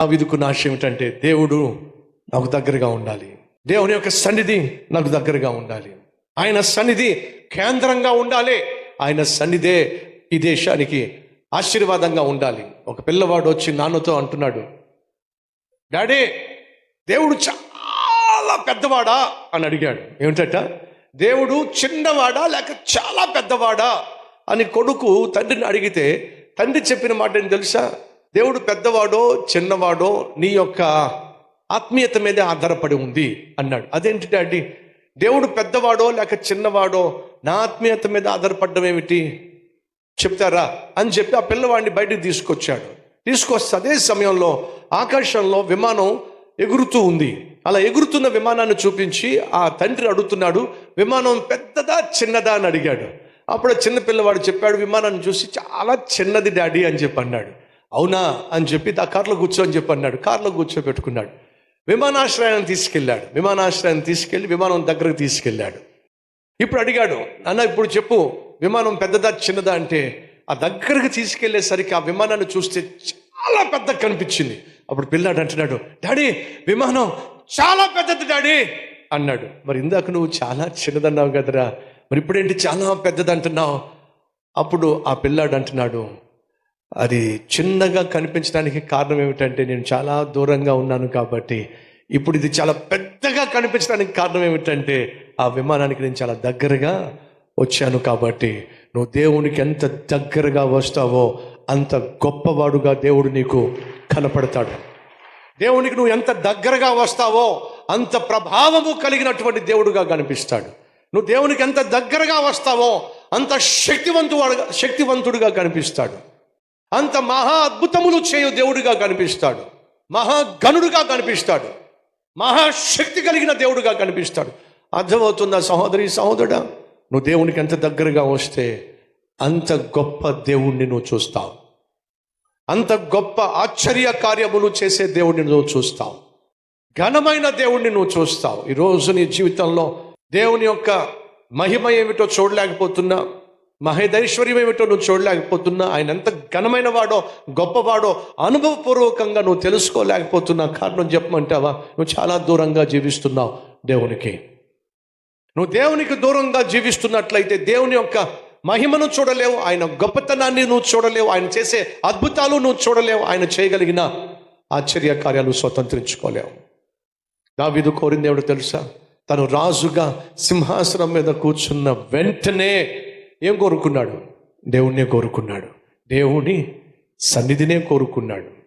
ఆ విధుకున్న ఆశ ఏమిటంటే దేవుడు నాకు దగ్గరగా ఉండాలి. దేవుని యొక్క సన్నిధి నాకు దగ్గరగా ఉండాలి. ఆయన సన్నిధి కేంద్రంగా ఉండాలి. ఆయన సన్నిధే ఈ దేశానికి ఆశీర్వాదంగా ఉండాలి. ఒక పిల్లవాడు వచ్చి నాన్నతో అంటున్నాడు డాడీ దేవుడు చాలా పెద్దవాడా? అని అడిగాడు. ఏమిటట? దేవుడు చిన్నవాడా లేక చాలా పెద్దవాడా? అని కొడుకు తండ్రిని అడిగితే తండ్రి చెప్పిన మాట ఏం తెలుసా? దేవుడు పెద్దవాడో చిన్నవాడో నీ యొక్క ఆత్మీయత మీదే ఆధారపడి ఉంది అన్నాడు. అదేంటి డాడీ? దేవుడు పెద్దవాడో లేక చిన్నవాడో నా ఆత్మీయత మీద ఆధారపడడం ఏమిటి? చెప్తారా? అని చెప్పి ఆ పిల్లవాడిని బయటకు తీసుకొచ్చాడు. తీసుకొస్తే అదే సమయంలో ఆకాశంలో విమానం ఎగురుతూ ఉంది. అలా ఎగురుతున్న విమానాన్ని చూపించి ఆ తండ్రి అడుగుతున్నాడు విమానం పెద్దదా చిన్నదా? అని అడిగాడు. అప్పుడు చిన్న పిల్లవాడు చెప్పాడు విమానాన్ని చూసి చాలా చిన్నది డాడీ అని చెప్పి అన్నాడు. అవునా అని చెప్పి ఆ కార్లో కూర్చో అని చెప్పి అన్నాడు. కార్లో కూర్చోబెట్టుకున్నాడు. విమానాశ్రయాన్ని తీసుకెళ్ళాడు. విమానాశ్రయాన్ని తీసుకెళ్ళి విమానం దగ్గరకు తీసుకెళ్ళాడు. ఇప్పుడు అడిగాడు అన్న ఇప్పుడు చెప్పు విమానం పెద్దదా చిన్నదా? అంటే ఆ దగ్గరకు తీసుకెళ్ళేసరికి ఆ విమానాన్ని చూస్తే చాలా పెద్ద కనిపించింది. అప్పుడు పిల్లాడు అంటున్నాడు డాడీ విమానం చాలా పెద్దది డాడీ. అన్నాడు. మరి ఇందాక నువ్వు చాలా చిన్నదన్నావు కదరా మరి ఇప్పుడేంటి చాలా పెద్దది అంటున్నావు? అప్పుడు ఆ పిల్లాడు అంటున్నాడు అది చిన్నగా కనిపించడానికి కారణం ఏమిటంటే నేను చాలా దూరంగా ఉన్నాను కాబట్టి ఇప్పుడు ఇది చాలా పెద్దగా కనిపించడానికి కారణం ఏమిటంటే ఆ విమానానికి నేను చాలా దగ్గరగా వచ్చాను కాబట్టి నువ్వు దేవునికి ఎంత దగ్గరగా వస్తావో అంత గొప్పవాడుగా దేవుడు నీకు కనపడతాడు. దేవునికి నువ్వు ఎంత దగ్గరగా వస్తావో అంత ప్రభావము కలిగినటువంటి దేవుడుగా కనిపిస్తాడు. నువ్వు దేవునికి ఎంత దగ్గరగా వస్తావో అంత శక్తివంతువాడుగా శక్తివంతుడుగా కనిపిస్తాడు. అంత మహా అద్భుతములు చేయు దేవుడిగా కనిపిస్తాడు. మహాగణుడుగా కనిపిస్తాడు. మహాశక్తి కలిగిన దేవుడుగా కనిపిస్తాడు. అర్థమవుతుందా సహోదరి సహోదరుడా? నువ్వు దేవునికి ఎంత దగ్గరగా వస్తే అంత గొప్ప దేవుణ్ణి నువ్వు చూస్తావు. అంత గొప్ప ఆశ్చర్య కార్యములు చేసే దేవుణ్ణి నువ్వు చూస్తావు. ఘనమైన దేవుణ్ణి నువ్వు చూస్తావు. ఈరోజు నీ జీవితంలో దేవుని యొక్క మహిమ ఏమిటో చూడలేకపోతున్నా. మహేధైశ్వర్యం ఏమిటో నువ్వు చూడలేకపోతున్నా ఆయన ఎంత ఘనమైన వాడో గొప్పవాడో అనుభవపూర్వకంగా నువ్వు తెలుసుకోలేకపోతున్నా. కారణం చెప్పమంటావా? నువ్వు చాలా దూరంగా జీవిస్తున్నావు దేవునికి. నువ్వు దేవునికి దూరంగా జీవిస్తున్నట్లయితే దేవుని యొక్క మహిమను చూడలేవు ఆయన గొప్పతనాన్ని నువ్వు చూడలేవు ఆయన చేసే అద్భుతాలు నువ్వు చూడలేవు ఆయన చేయగలిగిన ఆశ్చర్య కార్యాలు స్వతంత్రించుకోలేవు. దావిదు కోరింది ఎవడు తెలుసా? తను రాజుగా సింహాసనం మీద కూర్చున్న వెంటనే ఏం కోరుకున్నాడు? దేవుణ్ణే కోరుకున్నాడు. దేవుని సన్నిధినే కోరుకున్నాడు.